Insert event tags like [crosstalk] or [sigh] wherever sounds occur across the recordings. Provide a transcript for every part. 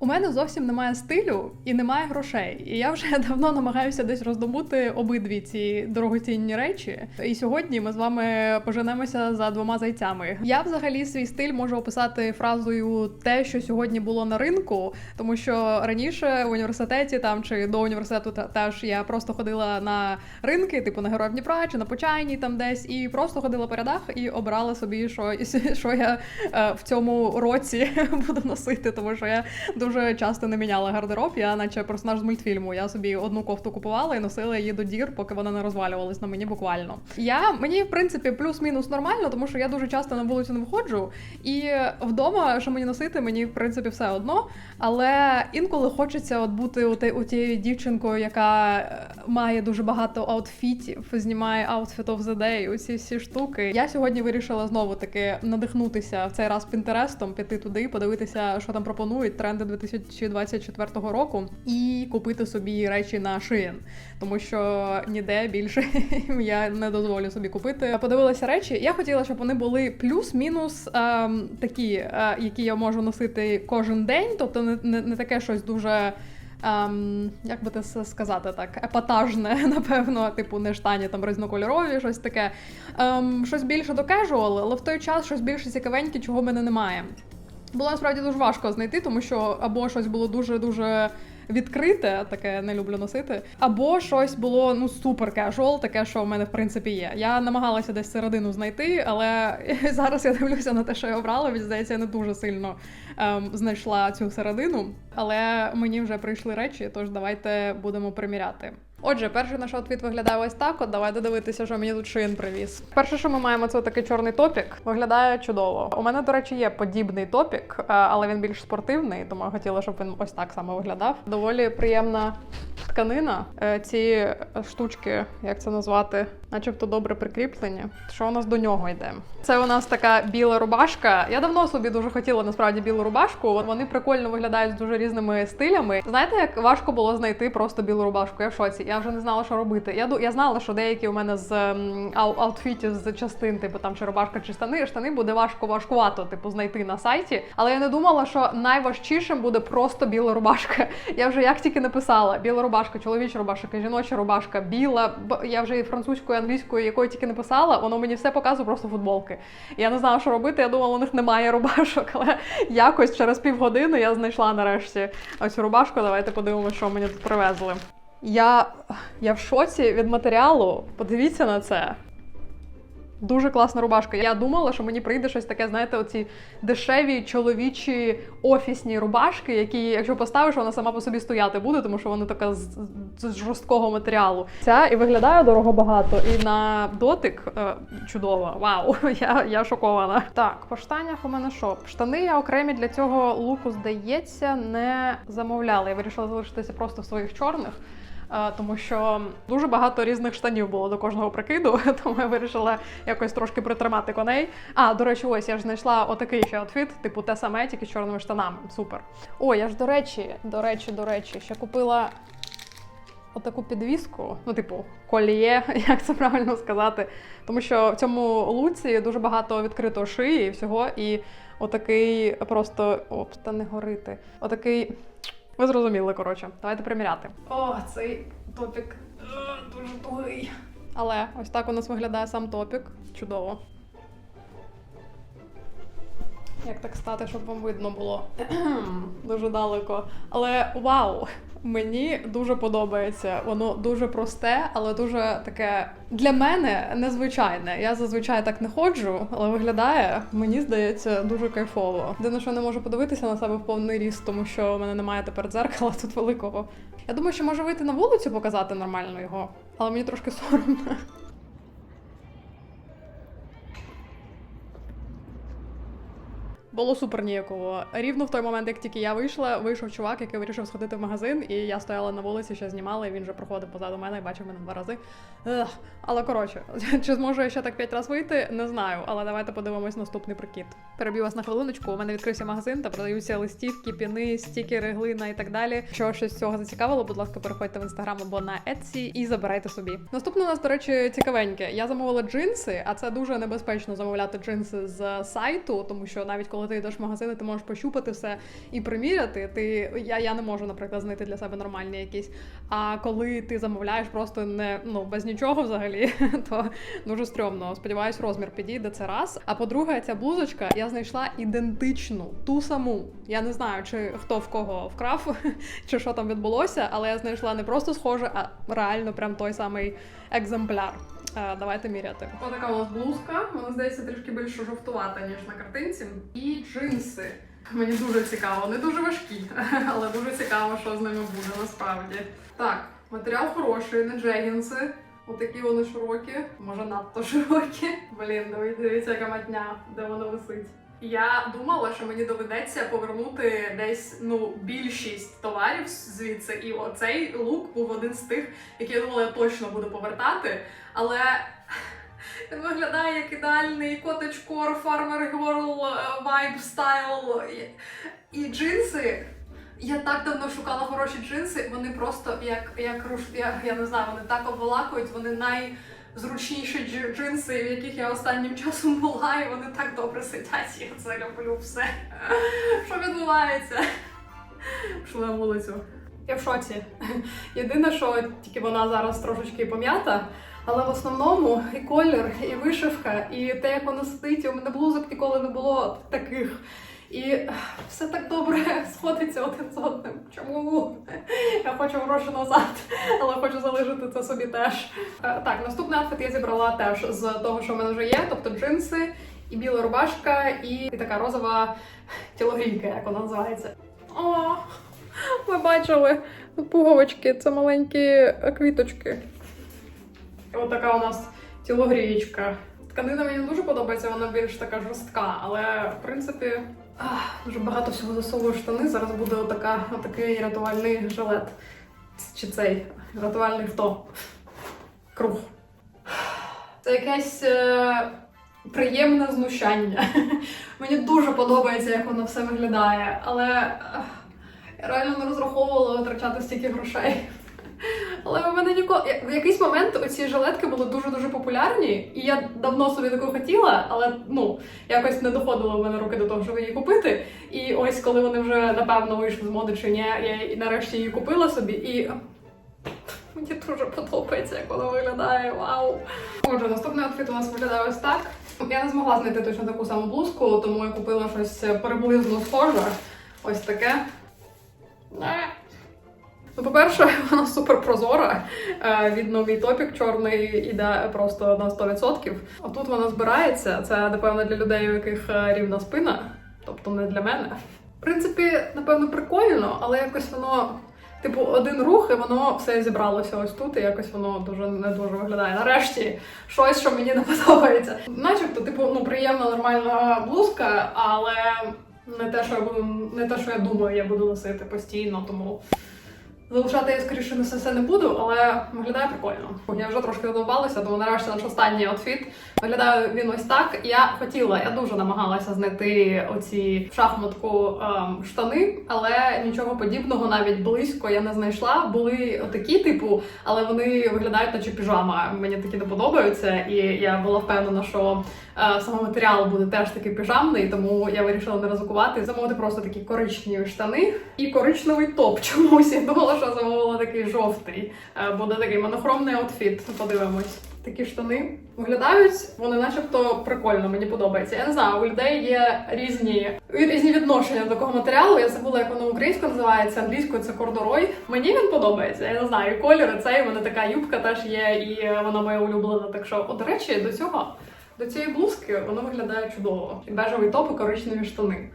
У мене зовсім немає стилю і немає грошей. І я вже [laughs] давно намагаюся десь роздобути обидві ці дорогоцінні речі. І сьогодні ми з вами поженемося за двома зайцями. Я взагалі свій стиль можу описати фразою те, що сьогодні було на ринку, тому що раніше в університеті там чи до університету теж я просто ходила на ринки, типу на Героїв Дніпра чи на Почайній там десь, і просто ходила по рядах і обрала собі, що, [laughs] що я е, в цьому році [laughs] буду носити, тому що я дуже часто не міняла гардероб. Я наче персонаж з мультфільму. Я собі одну кофту купувала і носила її до дір, поки вона не розвалювалась на мені буквально. Я мені в принципі плюс-мінус нормально, тому що я дуже часто на вулицю не виходжу. І вдома, що мені носити, мені в принципі все одно. Але інколи хочеться от бути у у тією дівчинкою, яка е, має дуже багато аутфітів, знімає outfit of the усі всі штуки. Я сьогодні вирішила знову таки надихнутися в цей раз пінтерестом, піти туди, подивитися, що там пропонують тренди 2024 року, і купити собі речі на Shein. тому що ніде більше [laughs] я не дозволю собі купити. Я Подивилася речі. Я хотіла, щоб вони були плюс-мінус ем, такі, е, які я можу носити кожен день, тобто не, не, не таке щось дуже. Ем, як би це сказати так, епатажне, [laughs] напевно, типу, не штані там різнокольорові, щось таке. Ем, щось більше до кежуал, але в той час щось більше цікавеньке, чого в мене немає. Було насправді дуже важко знайти, тому що або щось було дуже-дуже відкрите, таке не люблю носити, або щось було ну супер кежуал, таке, що в мене в принципі є. Я намагалася десь середину знайти, але [laughs] зараз я дивлюся на те, що я обрала. Мені здається, я не дуже сильно ем, знайшла цю середину. Але мені вже прийшли речі, тож давайте будемо приміряти. Отже, перший наш outfit виглядає ось так. От давайте дивитися, що мені тут шин привіз. Перше, що ми маємо, це такий чорний топік. Виглядає чудово. У мене, до речі, є подібний топік, е, але він більш спортивний, тому я хотіла, щоб він ось так само виглядав. Доволі приємна тканина. Е, Ці штучки, як це назвати, начебто добре прикріплені. Що у нас до нього йде? Це у нас така біла рубашка. Я давно собі дуже хотіла насправді білу рубашку. Вони прикольно виглядають з дуже різними стилями. Знаєте, як важко було знайти просто білу рубашку? Я в шоці. Я вже не знала, що робити. Я я знала, що деякі у мене з ау- аутфітів з частин, типу там чи рубашка, чи штани. Штани буде важко важкувато, типу, знайти на сайті. Але я не думала, що найважчішим буде просто біла рубашка. Я вже як тільки написала: біла рубашка, чоловіча рубашка, жіноча рубашка, біла. Я вже і французькою, і англійською, якою тільки не писала, воно мені все показує просто футболки. Я не знала, що робити. Я думала, у них немає рубашок, але якось через півгодини я знайшла нарешті оцю рубашку. Давайте подивимося, що мені тут привезли. Я, я в шоці від матеріалу. Подивіться на це. Дуже класна рубашка. Я думала, що мені прийде щось таке, знаєте, оці дешеві чоловічі офісні рубашки, які, якщо поставиш, вона сама по собі стояти буде, тому що вона така з, з жорсткого матеріалу. Ця і виглядає дорого багато. І на дотик е, чудово. Вау, [laughs] я, я шокована. Так, по штанях у мене що? Штани я окремі для цього луку, здається, не замовляла. Я вирішила залишитися просто в своїх чорних. Тому що дуже багато різних штанів було до кожного прикиду, [laughs] тому я вирішила якось трошки притримати коней. А, до речі, ось я ж знайшла отакий ще outfit, типу те саме, тільки з чорними штанами. Супер. О, я ж до речі, до речі, до речі, ще купила отаку підвіску, ну, типу, коліє, [laughs] як це правильно сказати. Тому що в цьому луці дуже багато відкритого шиї і всього, і отакий просто оп, та не горити. Отакий. Ви зрозуміли, коротше. Давайте приміряти. О, цей топік е, дуже тугий. Але ось так у нас виглядає сам топік. Чудово. Як так стати, щоб вам видно було [clears throat] дуже далеко. Але вау! Мені дуже подобається. Воно дуже просте, але дуже таке для мене незвичайне. Я зазвичай так не ходжу, але виглядає, мені здається, дуже кайфово. Єдине, що не можу подивитися на себе в повний ріст, тому що в мене немає тепер дзеркала тут великого. Я думаю, що може вийти на вулицю показати нормально його, але мені трошки соромно. Було супер ніяково. Рівно в той момент, як тільки я вийшла, вийшов чувак, який вирішив сходити в магазин, і я стояла на вулиці, ще знімала, і він вже проходив позаду мене і бачив мене два рази. Ех. Але коротше, [laughs] чи зможу я ще так п'ять разів вийти, не знаю. Але давайте подивимось наступний прикид. Переб'ю вас на хвилиночку. У мене відкрився магазин та продаються листівки, піни, стікери, глина і так далі. Якщо щось з цього зацікавило, будь ласка, переходьте в інстаграм або на Etsy і забирайте собі. Наступне у нас, до речі, цікавеньке. Я замовила джинси, а це дуже небезпечно замовляти джинси з сайту, тому що навіть коли ти йдеш в магазин, і ти можеш пощупати все і приміряти. Ти я, я не можу, наприклад, знайти для себе нормальні якісь. А коли ти замовляєш просто не ну без нічого взагалі, [laughs] то дуже стрьомно. Сподіваюсь, розмір підійде це раз. А по-друге, ця блузочка я знайшла ідентичну, ту саму. Я не знаю, чи хто в кого вкрав, [laughs] чи що там відбулося, але я знайшла не просто схоже, а реально прям той самий екземпляр. Давайте міряти. Отака у нас блузка. Вона здається трішки більше жовтувата, ніж на картинці. І джинси. Мені дуже цікаво, вони дуже важкі, [laughs] але дуже цікаво, що з ними буде насправді. Так, матеріал хороший, не джегінси. Отакі вони широкі, може надто широкі. Блін, дивіться, яка матня, де вона висить. Я думала, що мені доведеться повернути десь ну більшість товарів звідси, і оцей лук був один з тих, які я думала, я точно буду повертати. Але [laughs] він виглядає як ідеальний котечкор, фармер Girl вайб стайл. І, джинси. Я так давно шукала хороші джинси. Вони просто як, як руш... я, я не знаю, вони так обволакують, вони найзручніші дж- джинси, в яких я останнім часом була, і вони так добре сидять. Я це люблю все. [laughs] Що відбувається? Пішли на вулицю. Я в шоці. Єдине, що тільки вона зараз трошечки пом'ята, але в основному і колір, і вишивка, і те, як вона сидить, у мене блузок ніколи не було таких. І все так добре [laughs] сходиться один з одним. Чому? Я хочу гроші назад, але хочу залишити це собі теж. Е, Так, наступний outfit я зібрала теж з того, що в мене вже є, тобто джинси, і біла рубашка, і, і така розова тілогрійка, як вона називається. О, ви бачили пуговички, це маленькі квіточки. І от така у нас тілогрієчка. Тканина мені дуже подобається, вона більш така жорстка, але в принципі дуже багато всього засовую штани. Зараз буде отака, отакий рятувальний жилет. Чи цей рятувальний хто? Круг. Це якесь е, приємне знущання. [laughs] Мені дуже подобається, як воно все виглядає, але ах, я реально не розраховувала витрачати стільки грошей. Але в мене ніколи в якийсь момент оці жилетки були дуже дуже популярні, і я давно собі таку хотіла, але ну якось не доходило в мене руки до того, щоб її купити. І ось коли вони вже напевно вийшли з моди чи ні, я і нарешті її купила собі і. Мені дуже подобається, як воно виглядає. Вау! Отже, наступний outfit у нас виглядає ось так. Я не змогла знайти точно таку саму блузку, тому я купила щось приблизно схоже. Ось таке. Ну, по-перше, [laughs] вона супер прозора. Е, Видно, мій топік чорний іде просто на 100%. А тут вона збирається. Це, напевно, для людей, у яких е, рівна спина, тобто не для мене. В принципі, напевно, прикольно, але якось воно. Типу, один рух, і воно все зібралося ось тут, і якось воно дуже не дуже виглядає. Нарешті щось, що мені не [laughs] подобається. Начебто, типу, ну приємна нормальна блузка, але не те, що я буду, не те, що я думаю, я буду носити постійно, тому залишати я скоріше не все не буду, але виглядає прикольно. Я вже трошки задовбалася, тому нарешті наш останній outfit. Виглядає він ось так. Я хотіла, я дуже намагалася знайти оці шахматку ем, штани, але нічого подібного навіть близько я не знайшла. Були отакі, типу, але вони виглядають наче піжама. Мені такі не подобаються, і я була впевнена, що е, саме матеріал буде теж такий піжамний, тому я вирішила не ризикувати. Замовити просто такі коричневі штани і коричневий топ. [laughs] Чомусь я думала, що замовила такий жовтий. Е, буде такий монохромний аутфіт. Подивимось. Такі штани виглядають, вони начебто прикольно, мені подобається. Я не знаю, у людей є різні різні відношення до такого матеріалу. Я забула, як воно українською називається, англійською це кордорой. Мені він подобається. Я не знаю, і колір, і цей, мене така юбка теж є, і вона моя улюблена. Так що, от, до речі, до цього, до цієї блузки воно виглядає чудово. І бежевий топ і коричневі штани.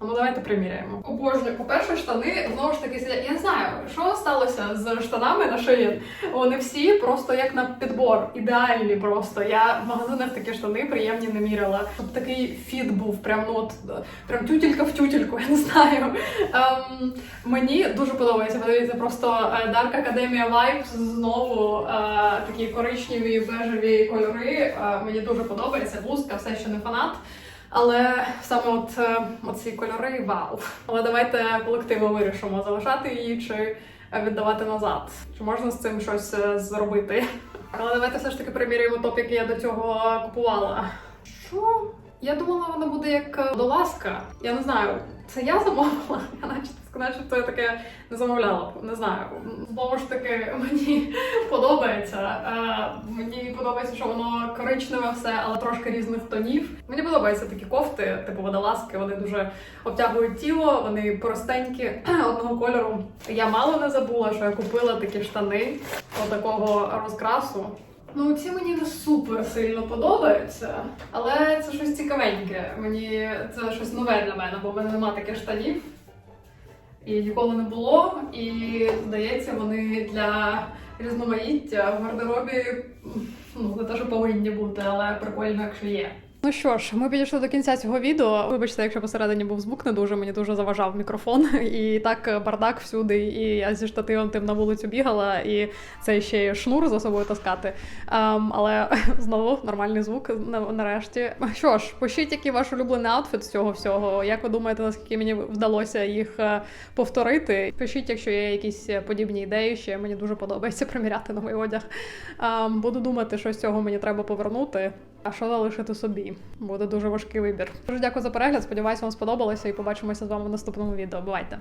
Ну, давайте приміряємо. Обожнюю. По-перше, штани знову ж таки сидять. Я не знаю, що сталося з штанами на шиї. Вони всі просто як на підбор, ідеальні просто. Я в магазинах такі штани приємні не міряла. Щоб такий фіт був, прям ну от прям тютелька в тютельку, [laughs] я не знаю. Ем, мені дуже подобається. Подивіться, просто е, Dark Academia Vibes знову е, такі коричневі бежеві кольори. Е, мені дуже подобається. Блузка все ще не фанат. Але саме от е, ці кольори вау. Але давайте колективно вирішимо, залишати її чи віддавати назад. Чи можна з цим щось е, зробити? Але давайте все ж таки примірюємо топ, який я до цього купувала. Що? Я думала, вона буде як водолазка. Я не знаю, це я замовила. [laughs] Я наче сказати, що це таке не замовляла. Не знаю. Знову ж таки, [laughs] мені подобається. Е, мені подобається, що воно коричневе все, але трошки різних тонів. Мені подобаються такі кофти, типу водолазки. Вони дуже обтягують тіло, вони простенькі [clears throat] одного кольору. Я мало не забула, що я купила такі штани отакого розкрасу. Ну, ці мені не супер сильно подобаються, але це щось цікавеньке. Мені це щось нове для мене, бо в мене немає таких штанів. І ніколи не було. І здається, вони для різноманіття в гардеробі ну, не те, що повинні бути, але прикольно, якщо є. Ну що ж, ми підійшли до кінця цього відео. Вибачте, якщо посередині був звук не дуже, мені дуже заважав мікрофон. [laughs] І так бардак всюди. І я зі штативом тим на вулицю бігала, і це ще й шнур за собою таскати. Ем, але [laughs] знову нормальний звук нарешті. Що ж, пишіть, який ваш улюблений аутфіт з цього всього. Як ви думаєте, наскільки мені вдалося їх е, повторити? Пишіть, якщо є якісь подібні ідеї. Ще мені дуже подобається [laughs] приміряти новий одяг. Ем, буду думати, що з цього мені треба повернути. А що залишити собі? Буде дуже важкий вибір. Дуже дякую за перегляд. Сподіваюсь, вам сподобалося і побачимося з вами в наступному відео. Бувайте!